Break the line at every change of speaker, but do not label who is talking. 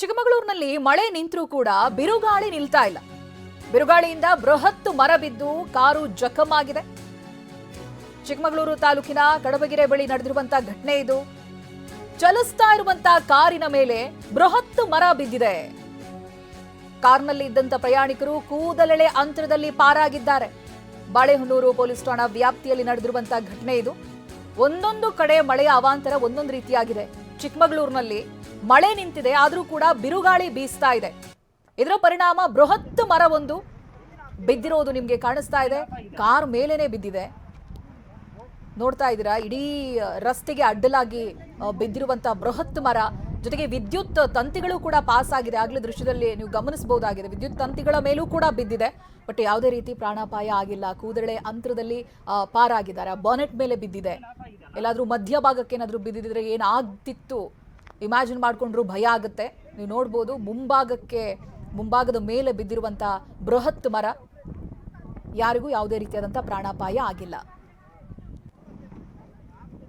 ಚಿಕ್ಕಮಗಳೂರಿನಲ್ಲಿ ಮಳೆ ನಿಂತರೂ ಕೂಡ ಬಿರುಗಾಳಿ ನಿಲ್ತಾ ಇಲ್ಲ. ಬಿರುಗಾಳಿಯಿಂದ ಬೃಹತ್ ಮರ ಬಿದ್ದು ಕಾರು ಜಖಮ್ ಆಗಿದೆ ಚಿಕ್ಕಮಗಳೂರು ತಾಲೂಕಿನ ಕಡಬಗೆರೆ ಬಳಿ ನಡೆದಿರುವಂತಹ ಘಟನೆ ಇದು. ಚಲಿಸ್ತಾ ಇರುವಂತಹ ಕಾರಿನ ಮೇಲೆ ಬೃಹತ್ ಮರ ಬಿದ್ದಿದೆ. ಕಾರ್ನಲ್ಲಿ ಇದ್ದಂತ ಪ್ರಯಾಣಿಕರು ಕೂದಲೆಳೆ ಅಂತರದಲ್ಲಿ ಪಾರಾಗಿದ್ದಾರೆ. ಬಾಳೆಹೊನ್ನೂರು ಪೊಲೀಸ್ ಠಾಣಾ ವ್ಯಾಪ್ತಿಯಲ್ಲಿ ನಡೆದಿರುವಂತಹ ಘಟನೆ ಇದು. ಒಂದೊಂದು ಕಡೆ ಮಳೆಯ ಅವಾಂತರ ಒಂದೊಂದು ರೀತಿಯಾಗಿದೆ. ಚಿಕ್ಕಮಗಳೂರಿನಲ್ಲಿ ಮಳೆ ನಿಂತಿದೆ, ಆದರೂ ಕೂಡ ಬಿರುಗಾಳಿ ಬೀಸ್ತಾ ಇದೆ. ಇದರ ಪರಿಣಾಮ ಬೃಹತ್ ಮರವೊಂದು ಬಿದ್ದಿರೋದು ನಿಮಗೆ ಕಾಣಿಸ್ತಾ ಇದೆ. ಕಾರ್ ಮೇಲೇನೆ ಬಿದ್ದಿದೆ. ನೋಡ್ತಾ ಇದ್ದೀರಾ, ಇಡೀ ರಸ್ತೆಗೆ ಅಡ್ಡಲಾಗಿ ಬಿದ್ದಿರುವಂತಹ ಬೃಹತ್ ಮರ. ಜೊತೆಗೆ ವಿದ್ಯುತ್ ತಂತಿಗಳು ಕೂಡ ಪಾಸ್ ಆಗಿದೆ. ಆಗ್ಲೇ ದೃಶ್ಯದಲ್ಲಿ ನೀವು ಗಮನಿಸಬಹುದಾಗಿದೆ. ವಿದ್ಯುತ್ ತಂತಿಗಳ ಮೇಲೂ ಕೂಡ ಬಿದ್ದಿದೆ. ಬಟ್ ಯಾವುದೇ ರೀತಿ ಪ್ರಾಣಾಪಾಯ ಆಗಿಲ್ಲ. ಕೂದಳೆ ಅಂತರದಲ್ಲಿ ಪಾರಾಗಿದ್ದಾರೆ. ಬಾನೆಟ್ ಮೇಲೆ ಬಿದ್ದಿದೆ. ಎಲ್ಲಾದ್ರೂ ಮಧ್ಯಭಾಗಕ್ಕೆ ಏನಾದ್ರೂ ಬಿದ್ದಿದ್ರೆ ಏನಾಗ್ತಿತ್ತು? ಇಮ್ಯಾಜಿನ್ ಮಾಡಿಕೊಂಡ್ರು ಭಯ ಆಗುತ್ತೆ. ನೀವು ನೋಡ್ಬೋದು, ಮುಂಭಾಗಕ್ಕೆ, ಮುಂಭಾಗದ ಮೇಲೆ ಬಿದ್ದಿರುವಂಥ ಬೃಹತ್ ಮರ ಯಾರಿಗೂ ಯಾವುದೇ ರೀತಿಯಾದಂಥ ಪ್ರಾಣಾಪಾಯ ಆಗಿಲ್ಲ.